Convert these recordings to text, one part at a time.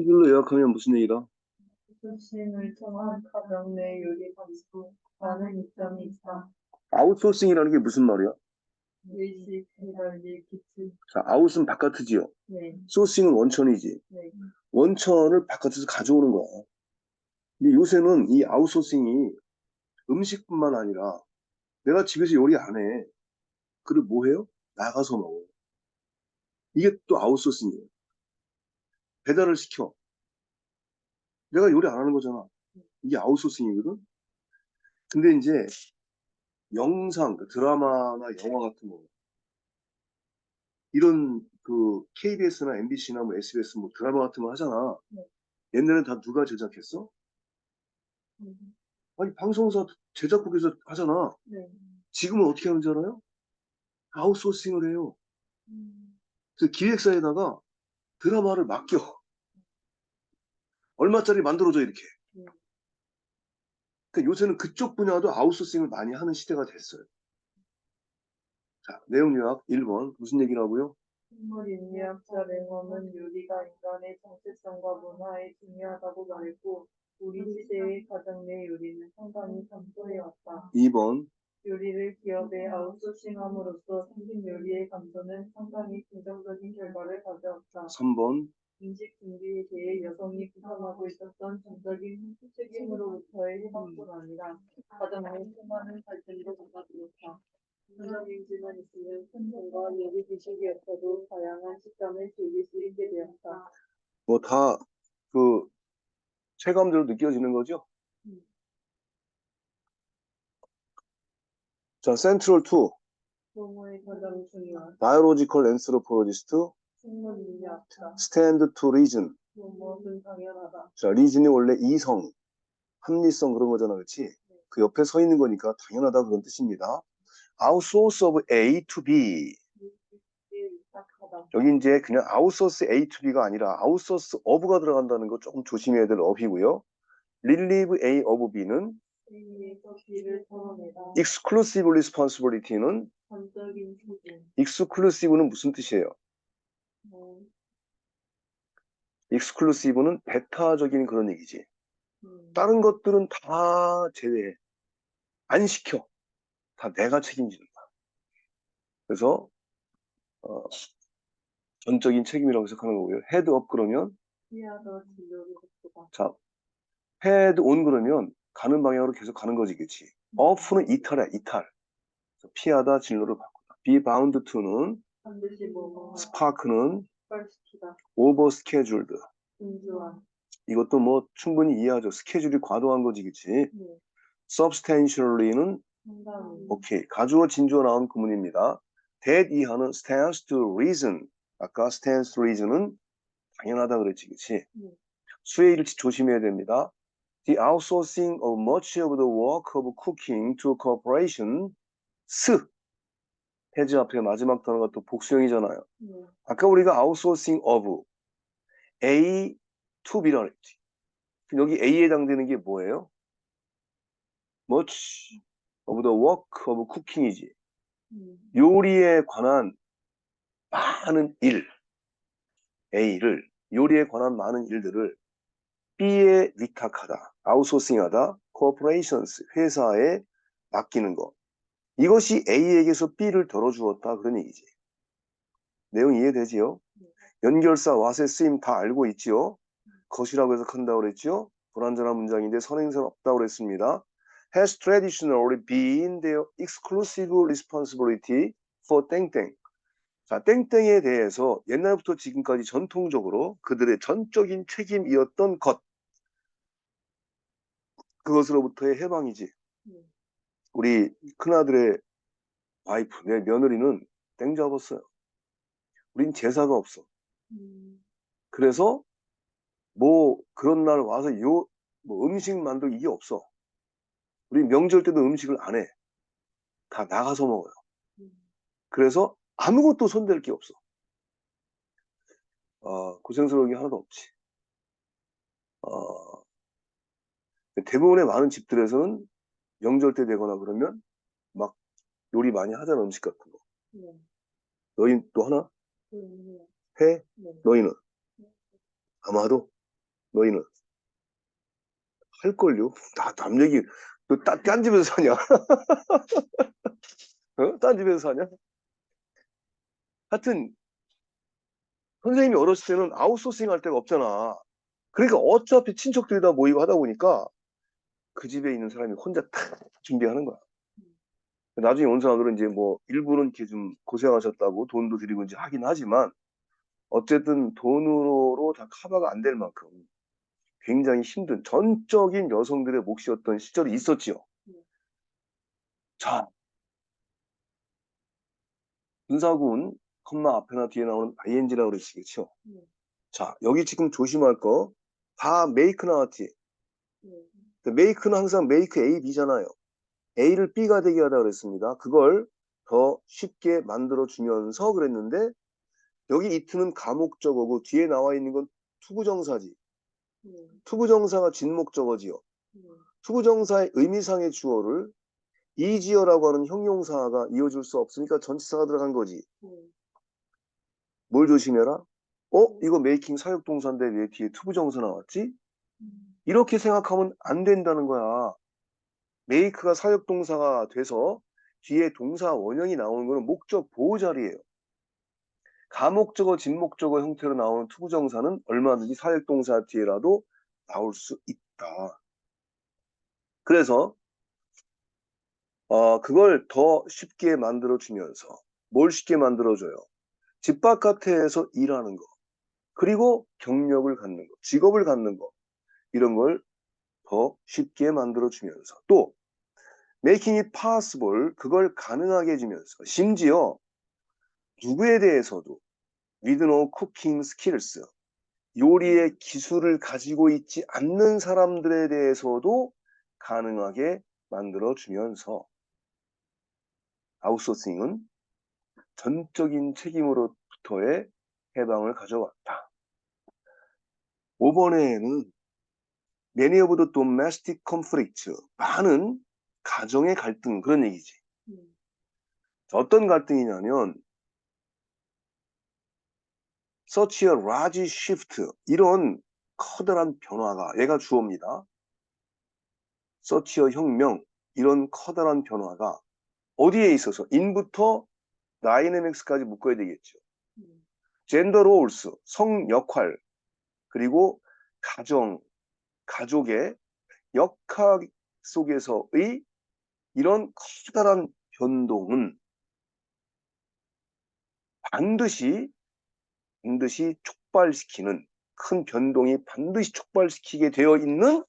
이걸로 요약하면 무슨 얘기다? 수신을 통한 가정 내 요리 많은 이점이 있다. 아웃소싱이라는 게 무슨 말이야? 일식, 배달일, 기침. 자, 아웃은 바깥이지요. 네, 소싱은 원천이지. 네, 원천을 바깥에서 가져오는 거야. 근데 요새는 이 아웃소싱이 음식뿐만 아니라 내가 집에서 요리 안 해. 그리고 뭐 해요? 나가서 먹어. 이게 또 아웃소싱이에요. 배달을 시켜. 내가 요리 안 하는 거잖아. 이게 아웃소싱이거든? 근데 이제 영상, 그 드라마나 영화 같은 거 이런 그 KBS나 MBC나 뭐 SBS 뭐 드라마 같은 거 하잖아. 네. 옛날엔 다 누가 제작했어? 음, 아니 방송사 제작국에서 하잖아. 네. 지금은 어떻게 하는지 알아요? 아웃소싱을 해요. 음, 그래서 기획사에다가 드라마를 맡겨. 얼마짜리 만들어줘 이렇게. 음. 그러니까 요새는 그쪽 분야도 아웃소싱을 많이 하는 시대가 됐어요. 자, 내용 요약 1번 무슨 얘기라고요? 식물 인류학자 랭엄은 요리가 인간의 정체성과 문화에 중요하다고 말했고 우리 시대의 가정 내 요리는 상당히 감소해왔다. 2번 요리를 기업에 아웃소싱함으로써 생긴 요리의 감소는 상당히 긍정적인 결과를 가져왔다. 3번 음식 준비에 대해 여성이 부담하고 있었던 전적인 책임으로부터의 해방뿐 아니라 가정 내 수많은 갈등도 받아들였다. 부정인지만 있으면 생존과 요리 지식이 없어도 다양한 식감을 즐길 수 있게 되었다. 뭐 다 그 체감대로 느껴지는 거죠? 음. 자, 센트럴 2 부모의 가장 중요한 바이올로지컬 앤스로폴로지스트 식물 인류학자 스탠드 투 리즌 당연하다. 자, 리즌이 원래 이성, 합리성 그런 거잖아, 그렇지? 그 옆에 서 있는 거니까 당연하다 그런 뜻입니다. outsource of A to B. 딱하다. 여기 이제 그냥 outsource A to B가 아니라 outsource of가 들어간다는 거 조금 조심해야 될 of이고요. relieve A of B는 Exclusive responsibility는 exclusive는 무슨 뜻이에요? 어, exclusive는 배타적인 그런 얘기지. 음, 다른 것들은 다 제외해. 안 시켜. 다 내가 책임진다. 그래서 어, 전적인 책임이라고 해석하는 거고요. head up 그러면. 자 head on 그러면 가는 방향으로 계속 가는 거지, 그치? off는 이탈이야, 이탈. 피하다, 진로를 바꾸다. be bound to는 over scheduled. 분주한. 이것도 뭐 충분히 이해하죠. 스케줄이 과도한 거지, 그치? 네. substantially는. 오케이. 가주어 진주어 나온 구문입니다. that 이하는 stands to reason. 아까 stands to reason은 당연하다 그랬지, 그치? 네. 수의 일치 조심해야 됩니다. The outsourcing of much of the work of cooking to corporation. 스. 해즈 앞에 마지막 단어가 또 복수형이잖아요. 네. 아까 우리가 outsourcing of A to B라 그랬지. 그럼 여기 A에 해당되는 게 뭐예요? much of the work of cooking이지. 음, 요리에 관한 많은 일, A를, 요리에 관한 많은 일들을 B에 위탁하다, 아웃소싱하다, corporations, 회사에 맡기는 거. 이것이 A에게서 B를 덜어주었다, 그런 얘기지. 내용 이해되지요? 연결사, 와세, 쓰임 다 알고 있지요? 것이라고 해석한다고 그랬지요? 불완전한 문장인데 선행사는 없다고 그랬습니다. has traditionally been their exclusive responsibility for 땡땡. 자, 땡땡에 대해서 옛날부터 지금까지 전통적으로 그들의 전적인 책임이었던 것. 그것으로부터의 해방이지. 네. 우리 큰아들의 와이프, 내 며느리는 땡 잡았어요. 우린 제사가 없어. 음, 그래서 뭐 그런 날 와서 요 뭐 음식 만들고 이게 없어. 우리 명절 때도 음식을 안 해. 다 나가서 먹어요. 음, 그래서 아무것도 손댈 게 없어. 어, 고생스러운 게 하나도 없지. 어, 대부분의 많은 집들에서는 명절 때 되거나 그러면 막 요리 많이 하잖아, 음식 같은 거. 네. 너희 또 하나? 음, 해? 네. 너희는? 아마도 너희는 할걸요? 나남 얘기 너딴 집에서 사냐? 어? 딴 집에서 사냐? 하여튼 선생님이 어렸을 때는 아웃소싱 할 데가 없잖아. 그러니까 어차피 친척들이 다 모이고 하다 보니까 그 집에 있는 사람이 혼자 탁 준비하는 거야. 나중에 온 사람들은 이제 뭐 일부는 이렇게 좀 고생하셨다고 돈도 드리고 이제 하긴 하지만 어쨌든 돈으로 다 커버가 안 될 만큼 굉장히 힘든 전적인 여성들의 몫이었던 시절이 있었지요. 자, 분사군 컴마 앞에나 뒤에 나오는 ing라고 그러시겠죠. 네. 자, 여기 지금 조심할 거다 make 나왔지. 네. make는 항상 make A, B잖아요. A를 B가 되게 하다 그랬습니다. 그걸 더 쉽게 만들어 주면서 그랬는데 여기 이트는 가목적어고 뒤에 나와 있는 건 투부정사지. 네. 투부정사가 진목적어지요. 네. 투부정사의 의미상의 주어를 이지어라고 하는 형용사가 이어줄 수 없으니까 전치사가 들어간 거지. 네. 뭘 조심해라? 어? 이거 메이킹 사역동사인데 왜 뒤에 투부정사 나왔지? 음. 이렇게 생각하면 안 된다는 거야. 메이크가 사역 동사가 돼서 뒤에 동사 원형이 나오는 거는 목적 보호 자리예요. 가목적어, 진목적어 형태로 나오는 투부정사는 얼마든지 사역 동사 뒤에라도 나올 수 있다. 그래서 어, 그걸 더 쉽게 만들어 주면서 뭘 쉽게 만들어 줘요? 집 바깥에서 일하는 거, 그리고 경력을 갖는 거, 직업을 갖는 거 이런 걸 더 쉽게 만들어 주면서 또 making it possible 그걸 가능하게 해주면서 심지어 누구에 대해서도 with no cooking skills 요리의 기술을 가지고 있지 않는 사람들에 대해서도 가능하게 만들어 주면서 아웃소싱은 전적인 책임으로부터의 해방을 가져왔다. 5번에는 many of the domestic conflicts 많은 가정의 갈등 그런 얘기지. 네. 어떤 갈등이냐면 such a large shift 이런 커다란 변화가 얘가 주어입니다. such a 혁명 이런 커다란 변화가 어디에 있어서 in부터 dynamics까지 묶어야 되겠죠. 네. gender roles 성 역할 그리고 가정 가족의 역학 속에서의 이런 커다란 변동은 반드시 반드시 촉발시키는 큰 변동이 반드시 촉발시키게 되어 있는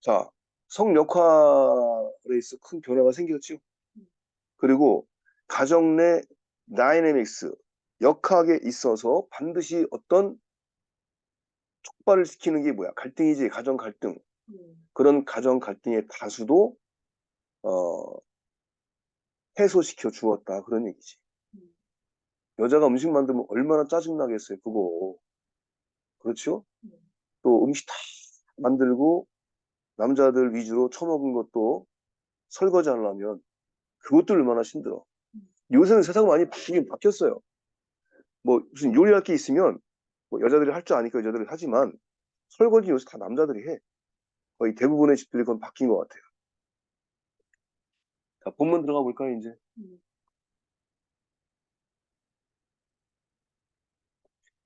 자 성역할에 있어 큰 변화가 생겼죠. 그리고 가정 내 다이내믹스 역학에 있어서 반드시 어떤 촉발을 시키는 게 뭐야? 갈등이지, 가정 갈등. 네. 그런 가정 갈등의 다수도 어, 해소시켜 주었다 그런 얘기지. 음. 여자가 음식 만들면 얼마나 짜증 나겠어요, 그거. 그렇죠? 네. 또 음식 다 만들고 남자들 위주로 처먹은 것도 설거지 하려면 그것도 얼마나 힘들어. 음. 요새는 세상 많이 바뀌긴 바뀌었어요. 뭐 무슨 요리할 게 있으면 뭐 여자들이 할 줄 아니까 여자들이 하지만 설거지 요새 다 남자들이 해. 거의 대부분의 집들이 그건 바뀐 것 같아요. 자, 본문 들어가 볼까요, 이제? 음.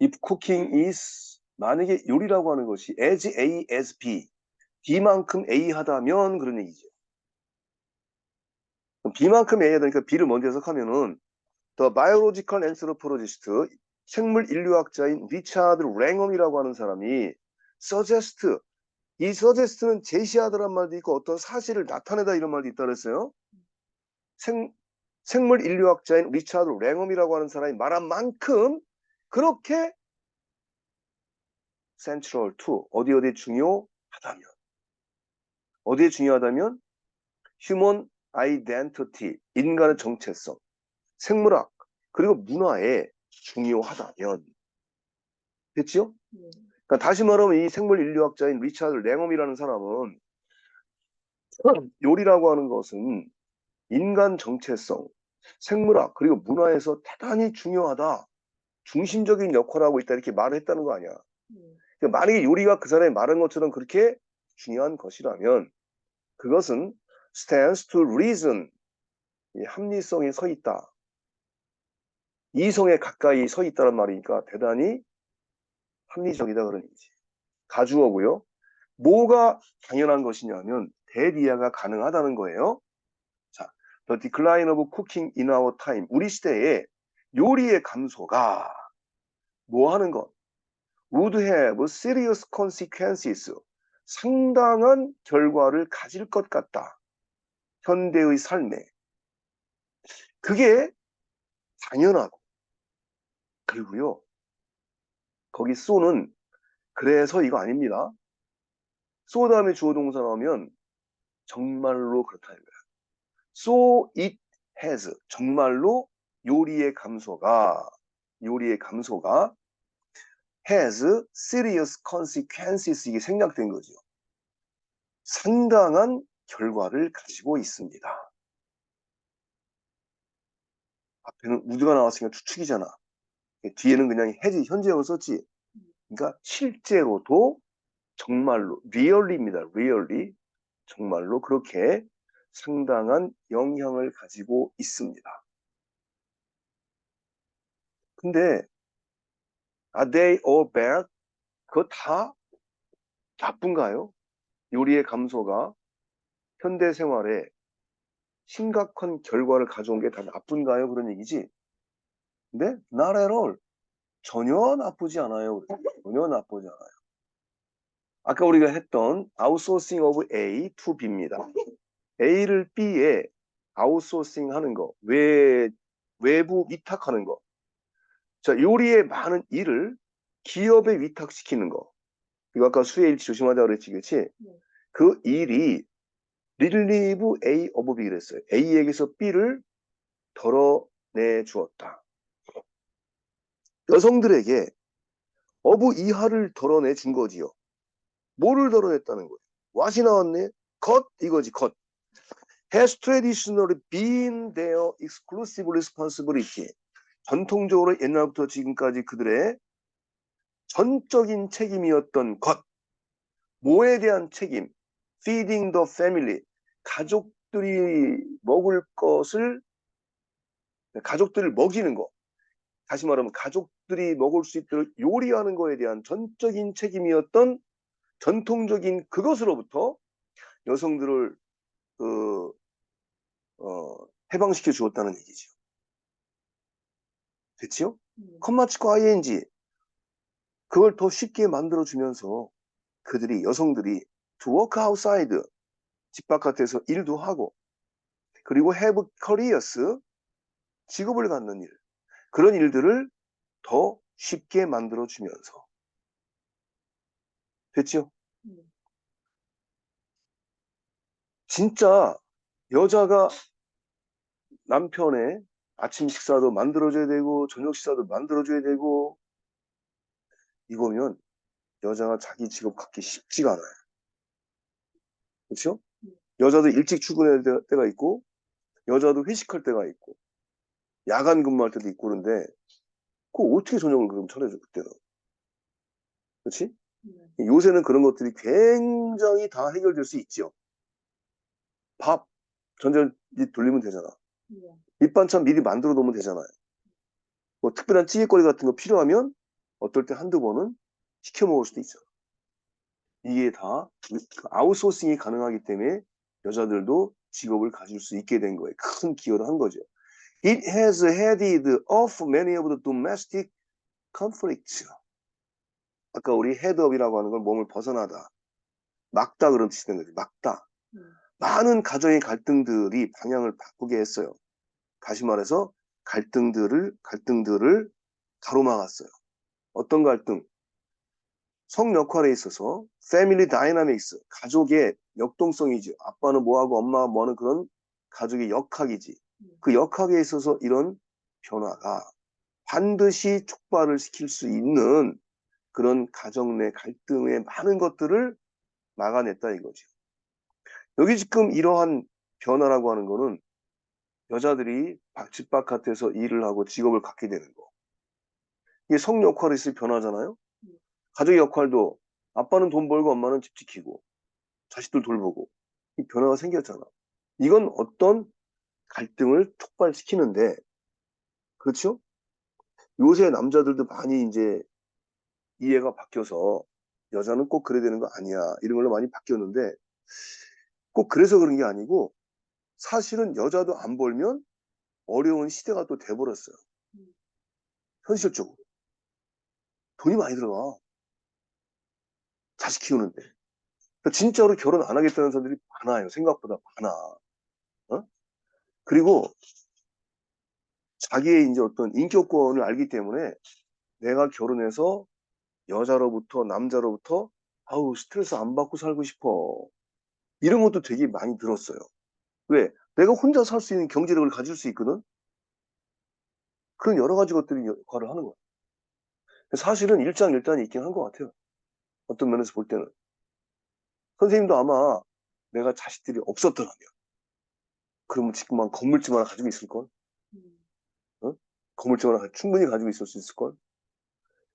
If cooking is 만약에 요리라고 하는 것이 as A as B B만큼 A 하다면 그런 얘기죠. B만큼 A 하다니까 B를 먼저 해석하면은 The biological anthropologist 생물 인류학자인 리차드 랭엄이라고 하는 사람이 suggest 이 suggest는 제시하다란 말도 있고 어떤 사실을 나타내다 이런 말도 있다 그랬어요. 생, 생물 인류학자인 리차드 랭엄이라고 하는 사람이 말한 만큼 그렇게 central to 어디 어디 중요하다면 어디에 중요하다면 human identity 인간의 정체성 생물학 그리고 문화에 중요하다면 됐지요? 네. 그러니까 다시 말하면 이 생물 인류학자인 리차드 랭엄이라는 사람은 요리라고 하는 것은 인간 정체성, 생물학 그리고 문화에서 대단히 중요하다. 중심적인 역할을 하고 있다 이렇게 말을 했다는 거 아니야. 음. 그러니까 만약에 요리가 그 사람이 말한 것처럼 그렇게 중요한 것이라면 그것은 stands to reason 이 합리성에 서 있다. 이성에 가까이 서 있다는 말이니까 대단히 합리적이다 그런 얘기지. 가주어고요. 뭐가 당연한 것이냐면 대리아가 가능하다는 거예요. 자, the decline of cooking in our time. 우리 시대에 요리의 감소가 뭐 하는 것? would have serious consequences. 상당한 결과를 가질 것 같다. 현대의 삶에. 그게 당연하고. 그리고요. 거기 쏘는 그래서 이거 아닙니다. 쏘 다음에 주어 동사 나오면 정말로 그렇다는 거야. So it has 정말로 요리의 감소가 요리의 감소가 has serious consequences 이게 생략된 거죠. 상당한 결과를 가지고 있습니다. 앞에는 우드가 나왔으니까 추측이잖아. 뒤에는 그냥 해지 현재형을 썼지. 그러니까 실제로도 정말로 리얼리입니다. 리얼리 정말로 그렇게 상당한 영향을 가지고 있습니다. 근데 are they all bad? 그거 다 나쁜가요? 요리의 감소가 현대 생활에 심각한 결과를 가져온 게 다 나쁜가요? 그런 얘기지. 근데 not at all. 전혀 나쁘지 않아요. 전혀 나쁘지 않아요. 아까 우리가 했던 outsourcing of A to B입니다. A를 B에 아웃소싱 하는 거, 외, 외부 위탁하는 거. 자, 요리의 많은 일을 기업에 위탁시키는 거. 이거 아까 수혜 일치 조심하자 그랬지, 그치? 네. 그 일이 relieve A of B 그랬어요. A에게서 B를 덜어내 주었다. 여성들에게 어부 이하를 덜어내 준 거지요. 뭐를 덜어냈다는 거예요? 왓이 나왔네? 컷 이거지 컷. has traditionally been their exclusive responsibility. 전통적으로 옛날부터 지금까지 그들의 전적인 책임이었던 것. 뭐에 대한 책임? feeding the family. 가족들이 먹을 것을 가족들을 먹이는 거. 다시 말하면 가족 들이 먹을 수 있도록 요리하는 거에 대한 전적인 책임이었던 전통적인 그것으로부터 여성들을 그 어, 해방시켜 주었다는 얘기죠. 됐지요? 음. 컴마치코 ing 그걸 더 쉽게 만들어 주면서 그들이 여성들이 to work outside 집 바깥에서 일도 하고 그리고 have careers 직업을 갖는 일 그런 일들을 더 쉽게 만들어 주면서 됐지요? 음. 진짜 여자가 남편의 아침 식사도 만들어줘야 되고 저녁 식사도 만들어줘야 되고 이거면 여자가 자기 직업 갖기 쉽지가 않아요. 그렇죠? 여자도 일찍 출근할 때- 때가 있고 여자도 회식할 때가 있고 야간 근무할 때도 있고 그런데 그거 어떻게 저녁을 그럼 차려줘 그때는 그렇지? 네. 요새는 그런 것들이 굉장히 다 해결될 수 있죠. 밥 전자레인지 돌리면 되잖아. 네. 밑반찬 미리 만들어 놓으면 되잖아요. 뭐 특별한 찌개거리 같은 거 필요하면 어떨 때 한두 번은 시켜 먹을 수도 있죠. 이게 다 아웃소싱이 가능하기 때문에 여자들도 직업을 가질 수 있게 된 거예요. 큰 기여를 한 거죠. It has headed off many of the domestic conflicts. 아까 우리 headup이라고 하는 건 몸을 벗어나다. 막다 그런 뜻이 된 거지. 막다. 음. 많은 가정의 갈등들이 방향을 바꾸게 했어요. 다시 말해서 갈등들을 갈등들을 가로막았어요. 어떤 갈등? 성 역할에 있어서 패밀리 다이나믹스 가족의 역동성이지. 아빠는 뭐하고 엄마가 뭐하는 그런 가족의 역학이지. 그 역학에 있어서 이런 변화가 반드시 촉발을 시킬 수 있는 그런 가정 내 갈등의 많은 것들을 막아냈다 이거죠. 여기 지금 이러한 변화라고 하는 거는 여자들이 박- 집 바깥에서 일을 하고 직업을 갖게 되는 거. 이게 성 역할이 있을 변화잖아요. 음. 가족 역할도 아빠는 돈 벌고 엄마는 집 지키고 자식들 돌보고 이 변화가 생겼잖아. 이건 어떤 갈등을 촉발시키는데 그렇죠? 요새 남자들도 많이 이제 이해가 바뀌어서 여자는 꼭 그래야 되는 거 아니야 이런 걸로 많이 바뀌었는데 꼭 그래서 그런 게 아니고 사실은 여자도 안 벌면 어려운 시대가 또 돼버렸어요. 음. 현실적으로. 돈이 많이 들어가. 자식 키우는데. 진짜로 결혼 안 하겠다는 사람들이 많아요. 생각보다 많아. 어? 그리고 자기의 이제 어떤 인격권을 알기 때문에 내가 결혼해서 여자로부터 남자로부터 아우 스트레스 안 받고 살고 싶어. 이런 것도 되게 많이 들었어요. 왜? 내가 혼자 살 수 있는 경제력을 가질 수 있거든? 그런 여러 가지 것들이 역할을 하는 거야. 사실은 일장일단이 있긴 한 것 같아요. 어떤 면에서 볼 때는. 선생님도 아마 내가 자식들이 없었더라면, 그러면 지금 한 건물집 하나 가지고 있을걸? 음. 건물집 하나 충분히 가지고 있을 수 있을걸?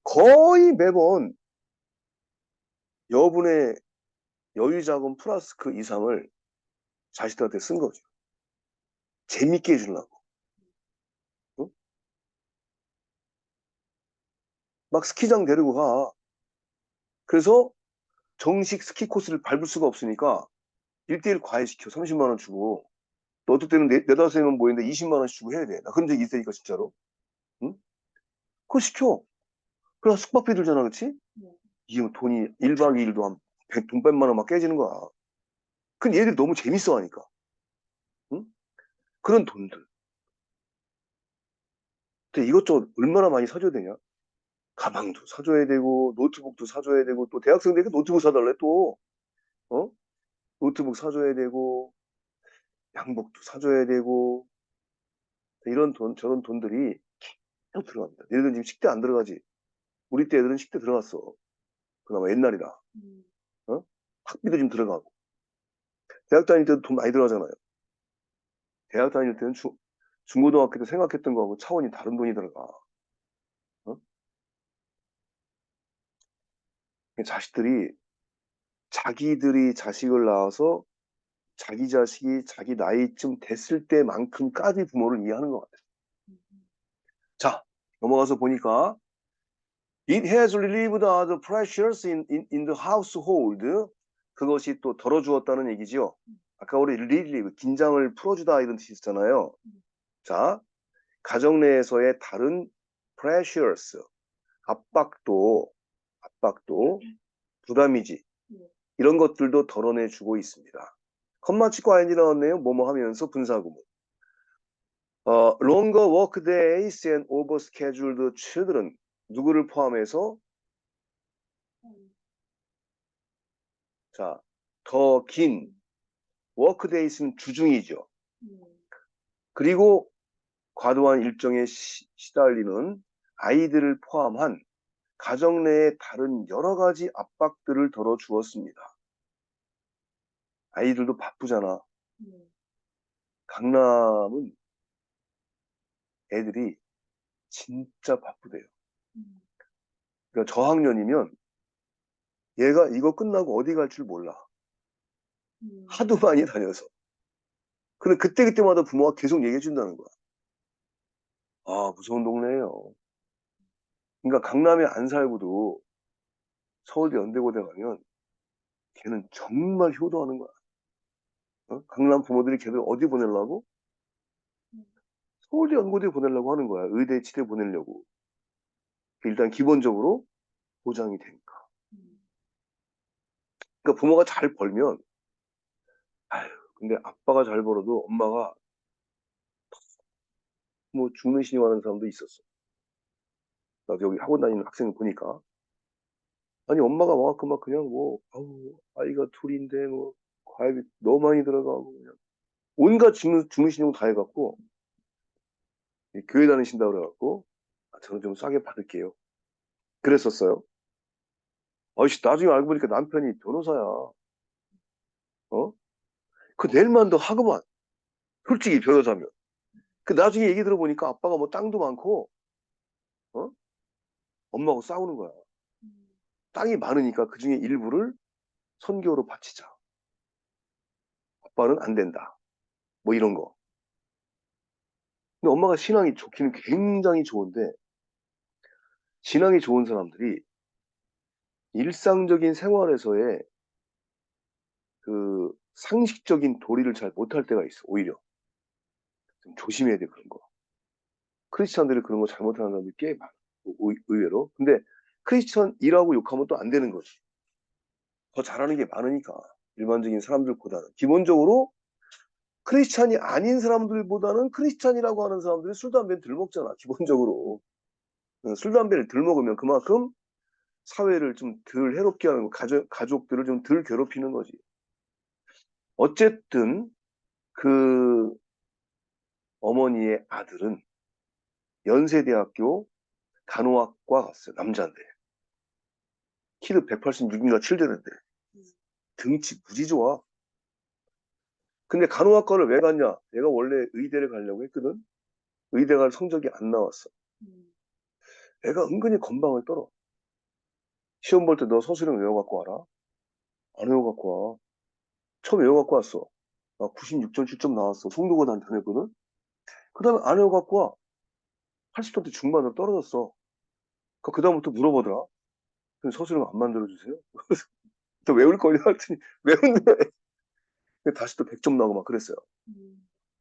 거의 매번 여분의 여유 자금 플러스 그 이상을 자식들한테 쓴 거죠. 재밌게 해주려고. 응? 막 스키장 데리고 가. 그래서 정식 스키 코스를 밟을 수가 없으니까 1대1 과외시켜. 30만원 주고. 또 어떨 때는 네, 네다섯 명 모이는데 20만원씩 주고 해야 돼. 나 그런 적이 있으니까, 진짜로. 응? 그거 시켜. 그래, 숙박비 들잖아, 그치? 네. 이게 뭐 돈이 1박 2일도 한 100, 돈 100만 원 막 깨지는 거야. 근데 얘들이 너무 재밌어 하니까. 응? 그런 돈들. 근데 이것저것 얼마나 많이 사줘야 되냐? 가방도 사줘야 되고, 노트북도 사줘야 되고, 또 대학생들에게 노트북 사달래, 또. 어? 노트북 사줘야 되고, 양복도 사줘야 되고, 이런 돈, 저런 돈들이 계속 들어갑니다. 얘들은 지금 식대 안 들어가지. 우리 때 애들은 식대 들어갔어. 그나마 옛날이라. 음. 학비도 좀 들어가고. 대학 다닐 때도 돈 많이 들어가잖아요. 대학 다닐 때는 중, 중고등학교 때 생각했던 거하고 차원이 다른 돈이 들어가. 어? 자식들이, 자기들이 자식을 낳아서 자기 자식이 자기 나이쯤 됐을 때만큼까지 부모를 이해하는 것 같아요. 자, 넘어가서 보니까 It has relieved the pressures in, in, in the household. 그것이 또 덜어주었다는 얘기죠. 아까 우리 relieve, 긴장을 풀어주다 이런 뜻이 있잖아요. 자, 가정 내에서의 다른 pressures, 압박도, 압박도, 부담이지. 이런 것들도 덜어내주고 있습니다. 컴마 치고 아인이 나왔네요. 뭐뭐 하면서 분사구문. 어, longer work days and overscheduled children. 누구를 포함해서 자, 더 긴 워크 데이스는 주중이죠. 음. 그리고 과도한 일정에 시, 시달리는 아이들을 포함한 가정 내의 다른 여러 가지 압박들을 덜어 주었습니다. 아이들도 바쁘잖아. 음. 강남은 애들이 진짜 바쁘대요. 음. 그러니까 저학년이면 얘가 이거 끝나고 어디 갈 줄 몰라. 음. 하도 많이 다녀서. 근데 그때그때마다 부모가 계속 얘기해 준다는 거야. 아, 무서운 동네예요. 그러니까 강남에 안 살고도 서울대 연대고대 가면 걔는 정말 효도하는 거야. 어? 강남 부모들이 걔들 어디 보내려고? 서울대 연고대 보내려고 하는 거야. 의대, 치대 보내려고. 일단 기본적으로 보장이 되니까. 음. 그러니까 부모가 잘 벌면 아유, 근데 아빠가 잘 벌어도 엄마가 뭐 죽는 신이 하는 사람도 있었어. 나도 여기 학원 다니는 학생 보니까 아니 엄마가 막 그냥 뭐 아우 아이가 둘인데 뭐 과외비 너무 많이 들어가고 그냥 온갖 죽는, 죽는 신용 다 해갖고 이 교회 다니신다고 그래갖고 아, 저는 좀 싸게 받을게요. 그랬었어요. 아이씨 나중에 알고 보니까 남편이 변호사야. 어? 그 내일만 더 하고만. 솔직히 변호사면. 그 나중에 얘기 들어보니까 아빠가 뭐 땅도 많고, 어? 엄마하고 싸우는 거야. 땅이 많으니까 그 중에 일부를 선교로 바치자. 아빠는 안 된다. 뭐 이런 거. 근데 엄마가 신앙이 좋기는 굉장히 좋은데, 신앙이 좋은 사람들이 일상적인 생활에서의 그 상식적인 도리를 잘 못할 때가 있어, 오히려. 좀 조심해야 돼, 그런 거. 크리스찬들이 그런 거 잘못하는 사람들이 꽤 많아, 의- 의외로. 근데 크리스찬이라고 욕하면 또 안 되는 거지. 더 잘하는 게 많으니까. 일반적인 사람들보다는. 기본적으로 크리스찬이 아닌 사람들보다는 크리스찬이라고 하는 사람들이 술, 담배를 덜 먹잖아, 기본적으로. 어, 술, 담배를 덜 먹으면 그만큼 사회를 좀 덜 해롭게 하는 거, 가족, 가족들을 좀 덜 괴롭히는 거지. 어쨌든, 그, 어머니의 아들은 연세대학교 간호학과 갔어요, 남자인데. 키도 186인가 7 되는데. 등치 무지 좋아. 근데 간호학과를 왜 갔냐? 얘가 원래 의대를 가려고 했거든? 의대 갈 성적이 안 나왔어. 애가 은근히 건방을 떨어. 시험 볼 때 너 서술형 외워갖고 와라. 안 외워갖고 와. 처음 외워갖고 왔어. 나 96.7점 나왔어. 송도고단 다녔거든? 그 다음에 안 외워갖고 와. 80점대 중반으로 떨어졌어. 그 다음부터 물어보더라. 서술형 안 만들어주세요? 또 외울 거냐? 했더니 외운대. 다시 또 100점 나오고 막 그랬어요.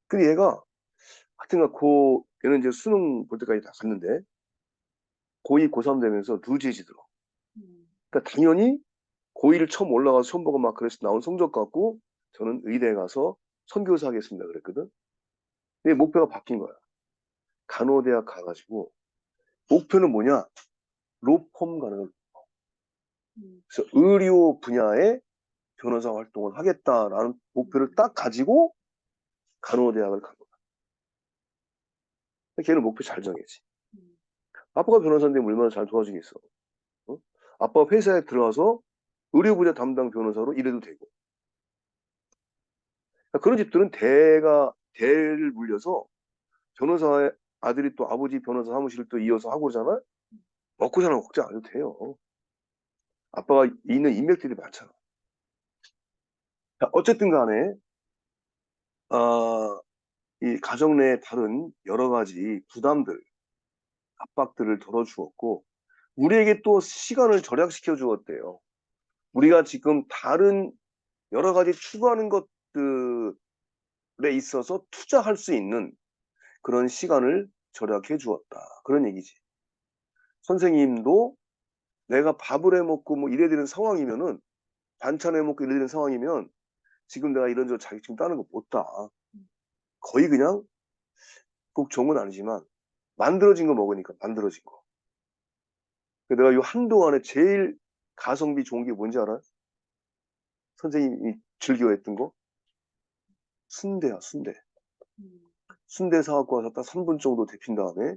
근데 얘가 하여튼간 고 얘는 이제 수능 볼 때까지 다 갔는데 고2, 고3 되면서 루지해지더라. 그러니까 당연히 고1을 처음 올라가서 시험 보고 막 그래서 나온 성적 갖고 저는 의대에 가서 선교사 하겠습니다 그랬거든. 근데 목표가 바뀐 거야. 간호대학 가가지고 목표는 뭐냐? 로펌 가는 걸. 그래서 의료 분야의 변호사 활동을 하겠다라는 목표를 딱 가지고 간호대학을 간 거야. 걔는 목표 잘 정했지. 아빠가 변호사인데 얼마나 잘 도와주겠어. 어? 아빠 회사에 들어가서 의료 분야 담당 변호사로 일해도 되고. 그러니까 그런 집들은 대가 대를 물려서 변호사의 아들이 또 아버지 변호사 사무실을 또 이어서 하고 그러잖아. 먹고 사는 거 걱정 안 해도 돼요. 아빠가 있는 인맥들이 많잖아. 자, 어쨌든 간에 아, 이 가정 내에 다른 여러 가지 부담들, 압박들을 덜어주었고 우리에게 또 시간을 절약시켜 주었대요. 우리가 지금 다른 여러 가지 추구하는 것들에 있어서 투자할 수 있는 그런 시간을 절약해 주었다. 그런 얘기지. 선생님도 내가 밥을 해 먹고 뭐 이래야 되는 상황이면은 반찬 해 먹고 이래야 되는 상황이면 지금 내가 이런저런 자격증 따는 거못 따. 거의 그냥 꼭 좋은 건 아니지만 만들어진 거 먹으니까 만들어진 거. 그래서 내가 요 한동안에 제일 가성비 좋은 게 뭔지 알아요? 선생님이 즐겨했던 거? 순대야, 순대. 순대 사갖고 와서 딱 3분 정도 데핀 다음에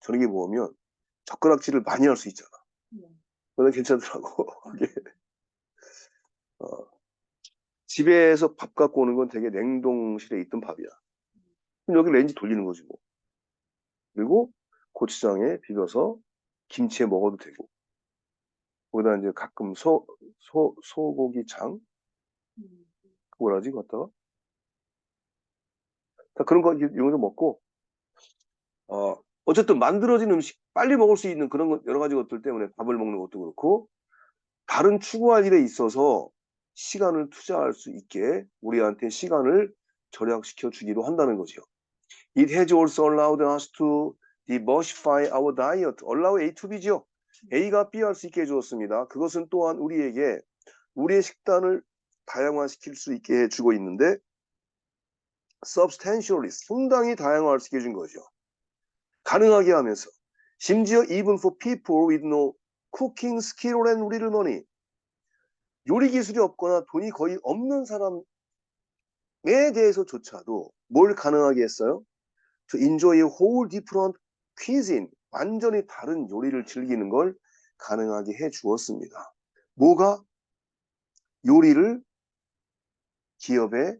저녁에 먹으면 젓가락질을 많이 할 수 있잖아. 그건 괜찮더라고. 어, 집에서 밥 갖고 오는 건 되게 냉동실에 있던 밥이야. 그럼 여기 렌지 돌리는 거지 뭐. 그리고 고추장에 비벼서 김치에 먹어도 되고. 거기다 이제 가끔 소, 소, 소고기 장? 뭐라 하지? 갖다가? 다 그런 거 이용해서 먹고, 어, 어쨌든 만들어진 음식, 빨리 먹을 수 있는 그런 것, 여러 가지 것들 때문에 밥을 먹는 것도 그렇고, 다른 추구할 일에 있어서 시간을 투자할 수 있게 우리한테 시간을 절약시켜 주기도 한다는 거죠. It has also allowed us to diversify our diet. allow A to B죠. A가 B 할 수 있게 해주었습니다. 그것은 또한 우리에게 우리의 식단을 다양화시킬 수 있게 해주고 있는데 substantially 상당히 다양화할 수 있게 해준 거죠. 가능하게 하면서 심지어 even for people with no cooking skill and little money 요리 기술이 없거나 돈이 거의 없는 사람에 대해서조차도 뭘 가능하게 했어요? To enjoy a whole different cuisine 완전히 다른 요리를 즐기는 걸 가능하게 해 주었습니다. 뭐가 요리를 기업에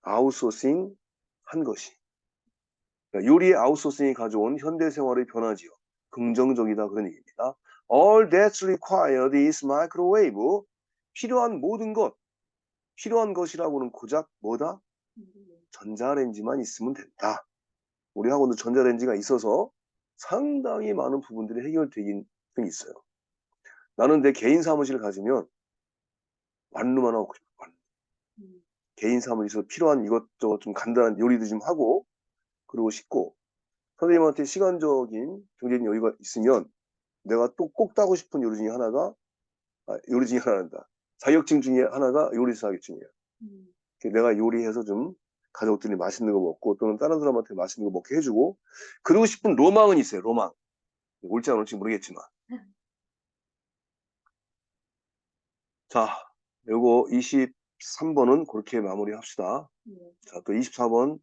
아웃소싱 한 것이 그러니까 요리의 아웃소싱이 가져온 현대 생활의 변화지요. 긍정적이다 그런 얘기입니다. All that's required is microwave. 필요한 모든 것, 필요한 것이라고는 고작 뭐다? 전자레인지만 있으면 된다. 우리 학원도 전자레인지가 있어서 상당히 많은 부분들이 해결되긴 있어요. 나는 내 개인 사무실을 가지면 완루만 하고 싶어. 완루. 음. 개인 사무실에서 필요한 이것저것 좀 간단한 요리도 좀 하고 그러고 싶고 선생님한테 시간적인 경제적인 여유가 있으면 내가 또 꼭 따고 싶은 요리 중에 하나가 아, 요리 중에 하나란다. 자격증 중에 하나가 요리사 자격증이에요. 음. 내가 요리해서 좀 가족들이 맛있는 거 먹고 또는 다른 사람한테 맛있는 거 먹게 해주고 그러고 싶은 로망은 있어요. 로망. 올지 안 올지 모르겠지만. 자, 요거 23번은 그렇게 마무리합시다. 네. 자, 또 24번